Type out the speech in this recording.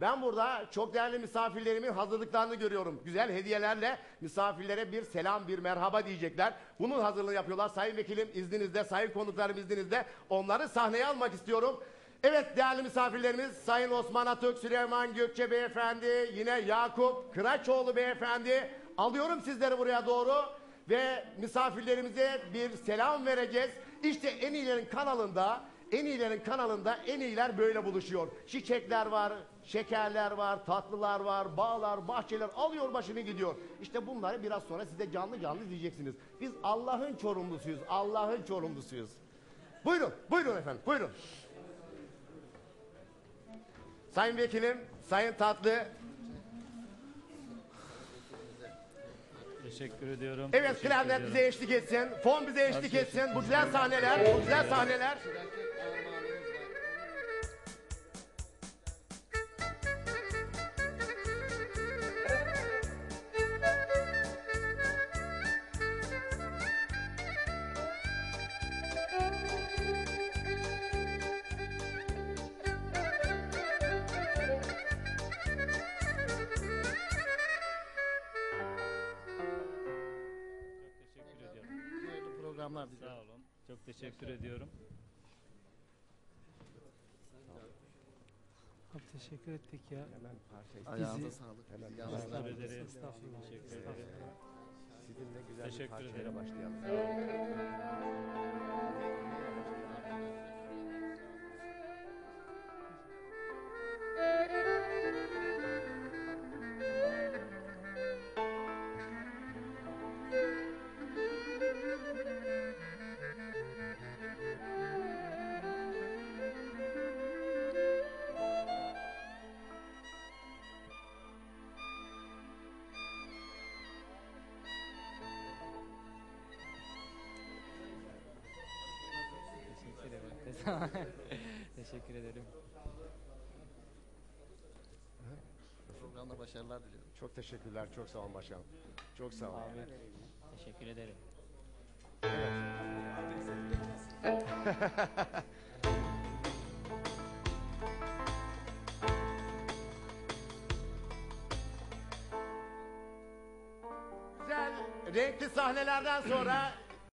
Ben burada çok değerli misafirlerimin hazırlıklarını görüyorum. Güzel hediyelerle misafirlere bir selam, bir merhaba diyecekler. Bunun hazırlığını yapıyorlar. Sayın Vekilim izninizle, sayın konuklarım izninizle onları sahneye almak istiyorum. Evet değerli misafirlerimiz Sayın Osman Atuk, Süleyman Gökçe Beyefendi, yine Yakup Kıraçoğlu Beyefendi. Alıyorum sizleri buraya doğru ve misafirlerimize bir selam vereceğiz. İşte en iyilerin kanalında en iyilerin kanalında en iyiler böyle buluşuyor. Çiçekler var, şekerler var, tatlılar var, bağlar, bahçeler alıyor başını gidiyor. İşte bunları biraz sonra size canlı canlı izleyeceksiniz. Biz Allah'ın çorumlusuyuz, Allah'ın çorumlusuyuz. Buyurun, buyurun efendim, buyurun. Sayın Vekilim, Sayın Tatlı, Teşekkür ediyorum. evet Teşekkür ediyorum. bize eşlik etsin, fon bize eşlik etsin. Bu güzel sahneler, bu güzel sahneler. Programlar diliyorum. Sağ olun. Çok teşekkür ediyorum. Abi teşekkür ettik ya. Ayağınıza sağlık. Yalnız Teşekkür ederim. Estağfurullah. Teşekkür ederim. Sizinle güzel bir Teşekkür parçayla ederim. başlayalım. Teşekkür Teşekkür ederim. Programda başarılar diliyorum. Çok teşekkürler, çok sağ olun başkanım. Çok sağ olun. Teşekkür ederim. Güzel, renkli sahnelerden sonra